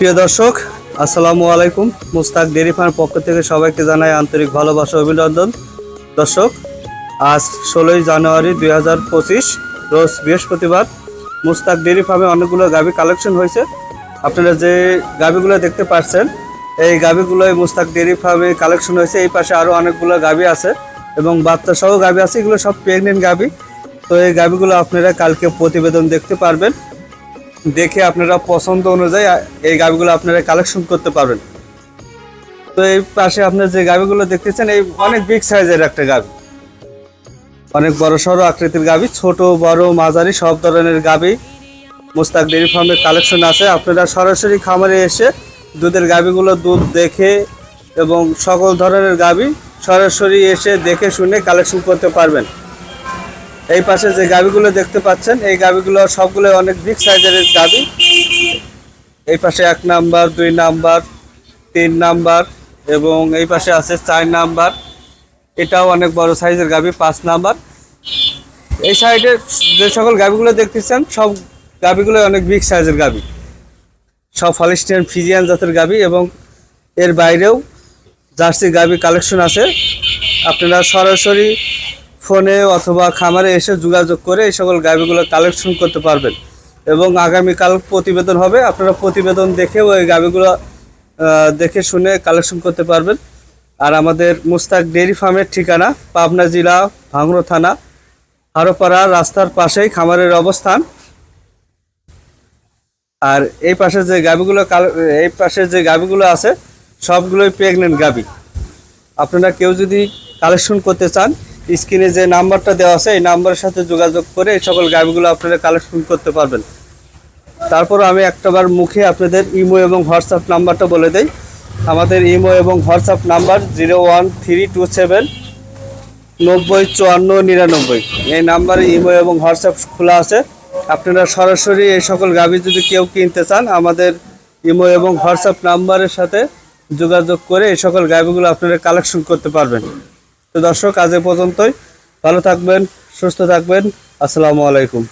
প্রিয় দর্শক, আসসালামু আলাইকুম। মুস্তাক ডেরি ফার্ম পক্ষ থেকে সবাইকে জানাই আন্তরিক ভালোবাসা অভিনন্দন। দর্শক, আজ ষোলোই জানুয়ারি দুই হাজার পঁচিশ, রোজ বৃহস্পতিবার মুস্তাক ডেরি ফার্মে অনেকগুলো গাভী কালেকশন হয়েছে। আপনারা যে গাভীগুলো দেখতে পাচ্ছেন, এই গাভিগুলোই মুস্তাক ডেরি ফার্মে কালেকশন হয়েছে। এই পাশে আরও অনেকগুলো গাভী আছে এবং বাচ্চা সহ গাভি আছে। এগুলো সব প্রেগনেন্ট গাভী। তো এই গাভীগুলো আপনারা কালকে প্রতিবেদন দেখতে পারবেন। দেখে আপনারা পছন্দ অনুযায়ী এই গাভিগুলো আপনারা কালেকশন করতে পারবেন। তো এই পাশে আপনার যে গাভিগুলো দেখতেছেন, এই অনেক বিগ সাইজের একটা গাভি অনেক বড় সড়ো আকৃতির গাভি ছোট, বড়, মাঝারি, সব ধরনের গাভি মুস্তাক ডেয়ারি ফার্মের কালেকশন আছে। আপনারা সরাসরি খামারে এসে দুধের গাভিগুলো দুধ দেখে এবং সকল ধরনের গাভি সরাসরি এসে দেখে শুনে কালেকশন করতে পারবেন। এই পাশে যে গাভিগুলো দেখতে পাচ্ছেন, এই গাভিগুলো সবগুলো অনেক বিগ সাইজের গাভি এই পাশে এক নাম্বার, দুই নাম্বার, তিন নাম্বার এবং এই পাশে আছে চার নাম্বার। এটাও অনেক বড় সাইজের গাভি পাঁচ নাম্বার। এই সাইডে যে সকল গাভিগুলো দেখতেছেন, সব গাভিগুলো অনেক বিগ সাইজের গাভি সব ফলিস্টিয়ান ফিজিয়ান জাতের গাভি এবং এর বাইরেও জার্সি গাভি কালেকশন আছে। আপনারা সরাসরি ফোনে অথবা খামারে এসে যোগাযোগ করে এই সকল গাভিগুলো কালেকশন করতে পারবেন। এবং আগামীকাল প্রতিবেদন হবে। আপনারা প্রতিবেদন দেখেও ওই গাভিগুলো দেখে শুনে কালেকশন করতে পারবেন। আর আমাদের মুস্তাক ডেয়ারি ফার্মের ঠিকানা পাবনা জেলা ভাঙড়ো থানা, হারোপাড়া রাস্তার পাশেই খামারের অবস্থান। আর এই পাশে যে গাভিগুলো এই পাশে যে গাভিগুলো আছে, সবগুলোই প্রেগনেন্ট গাভি। আপনারা কেউ যদি কালেকশন করতে চান স্ক্রিনে যে নাম্বারটা দেওয়া আছে, এই নাম্বারের সাথে যোগাযোগ করে এই সকল গাভিগুলো আপনারা কালেকশন করতে পারবেন। তারপর আমি একটাবার মুখে আপনাদের ইমো এবং হোয়াটসঅ্যাপ নাম্বারটা বলে দেই। আমাদের ইমো এবং WhatsApp number zero one three two seven নব্বই চুয়ান্ন নিরানব্বই। এই নাম্বারে ইমো এবং হোয়াটসঅ্যাপ খোলা আছে। আপনারা সরাসরি এই সকল গাভি যদি কেউ কিনতে চান, আমাদের ইমো এবং হোয়াটসঅ্যাপ নাম্বারের সাথে যোগাযোগ করে এই সকল গাভিগুলো আপনারা কালেকশন করতে পারবেন। তো দর্শক আজ এ পর্যন্তই। ভালো থাকবেন সুস্থ থাকবেন। আসসালামু আলাইকুম।